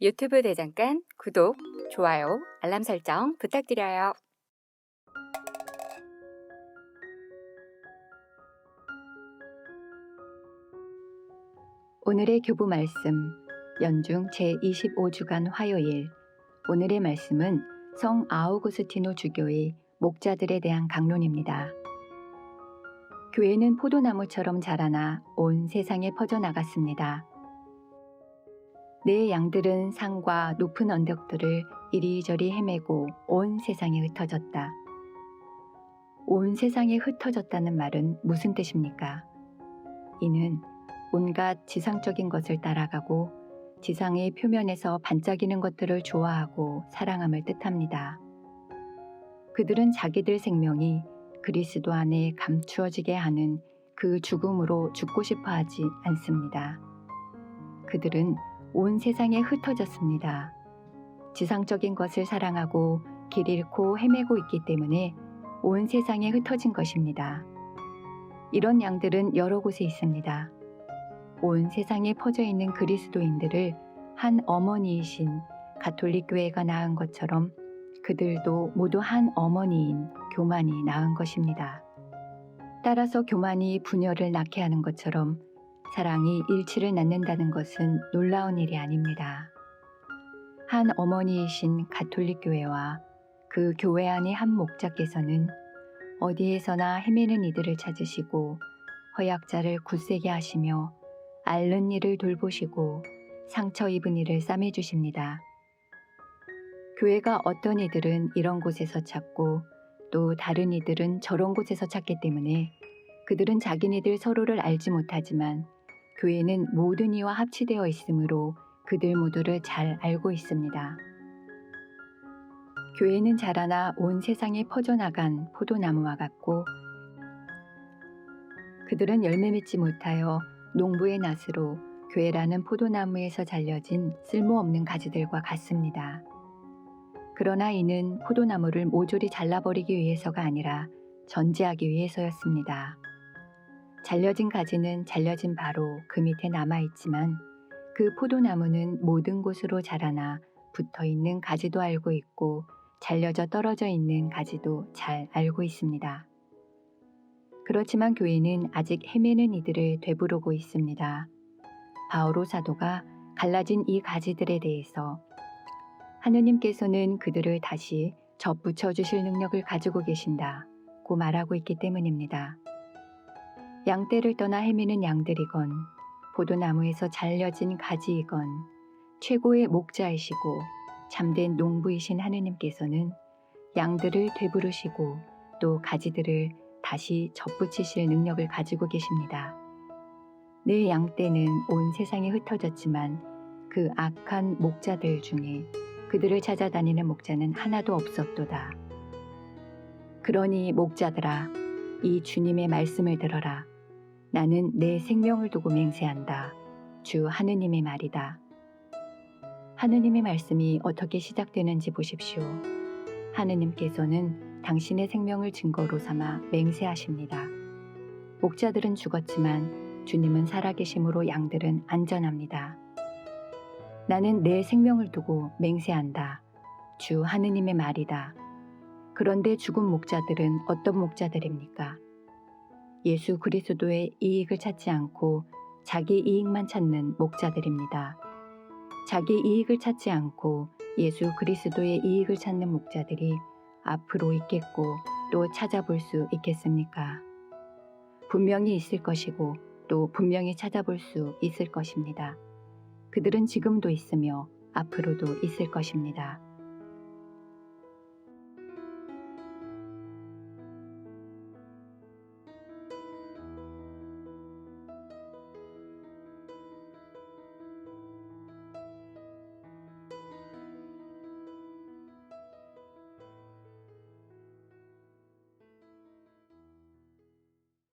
유튜브 대장간 구독, 좋아요, 알람 설정 부탁드려요. 오늘의 교부 말씀 연중 제25주간 화요일 오늘의 말씀은 성 아우구스티노 주교의 목자들에 대한 강론입니다. 교회는 포도나무처럼 자라나 온 세상에 퍼져나갔습니다. 내 양들은 산과 높은 언덕들을 이리저리 헤매고 온 세상에 흩어졌다. 온 세상에 흩어졌다는 말은 무슨 뜻입니까? 이는 온갖 지상적인 것을 따라가고 지상의 표면에서 반짝이는 것들을 좋아하고 사랑함을 뜻합니다. 그들은 자기들 생명이 그리스도 안에 감추어지게 하는 그 죽음으로 죽고 싶어 하지 않습니다. 그들은 온 세상에 흩어졌습니다. 지상적인 것을 사랑하고 길 잃고 헤매고 있기 때문에 온 세상에 흩어진 것입니다. 이런 양들은 여러 곳에 있습니다. 온 세상에 퍼져 있는 그리스도인들을 한 어머니이신 가톨릭 교회가 낳은 것처럼 그들도 모두 한 어머니인 교만이 낳은 것입니다. 따라서 교만이 분열을 낳게 하는 것처럼 사랑이 일치를 낳는다는 것은 놀라운 일이 아닙니다. 한 어머니이신 가톨릭 교회와 그 교회 안의 한 목자께서는 어디에서나 헤매는 이들을 찾으시고 허약자를 굳세게 하시며 앓는 이를 돌보시고 상처 입은 이를 싸매 주십니다. 교회가 어떤 이들은 이런 곳에서 찾고 또 다른 이들은 저런 곳에서 찾기 때문에 그들은 자기네들 서로를 알지 못하지만 교회는 모든 이와 합치되어 있으므로 그들 모두를 잘 알고 있습니다. 교회는 자라나 온 세상에 퍼져나간 포도나무와 같고 그들은 열매 맺지 못하여 농부의 낫으로 교회라는 포도나무에서 잘려진 쓸모없는 가지들과 같습니다. 그러나 이는 포도나무를 모조리 잘라버리기 위해서가 아니라 전제하기 위해서였습니다. 잘려진 가지는 잘려진 바로 그 밑에 남아있지만 그 포도나무는 모든 곳으로 자라나 붙어 있는 가지도 알고 있고 잘려져 떨어져 있는 가지도 잘 알고 있습니다. 그렇지만 교회는 아직 헤매는 이들을 되부르고 있습니다. 바오로 사도가 갈라진 이 가지들에 대해서 하느님께서는 그들을 다시 접붙여 주실 능력을 가지고 계신다 고 말하고 있기 때문입니다. 양떼를 떠나 헤매는 양들이건 포도나무에서 잘려진 가지이건 최고의 목자이시고 참된 농부이신 하느님께서는 양들을 되부르시고 또 가지들을 다시 접붙이실 능력을 가지고 계십니다. 내 양떼는 온 세상에 흩어졌지만 그 악한 목자들 중에 그들을 찾아다니는 목자는 하나도 없었도다. 그러니 목자들아, 이 주님의 말씀을 들어라. 나는 내 생명을 두고 맹세한다. 주 하느님의 말이다. 하느님의 말씀이 어떻게 시작되는지 보십시오. 하느님께서는 당신의 생명을 증거로 삼아 맹세하십니다. 목자들은 죽었지만 주님은 살아계심으로 양들은 안전합니다. 나는 내 생명을 두고 맹세한다. 주 하느님의 말이다. 그런데 죽은 목자들은 어떤 목자들입니까? 예수 그리스도의 이익을 찾지 않고 자기 이익만 찾는 목자들입니다. 자기 이익을 찾지 않고 예수 그리스도의 이익을 찾는 목자들이 앞으로 있겠고 또 찾아볼 수 있겠습니까? 분명히 있을 것이고 또 분명히 찾아볼 수 있을 것입니다. 그들은 지금도 있으며 앞으로도 있을 것입니다.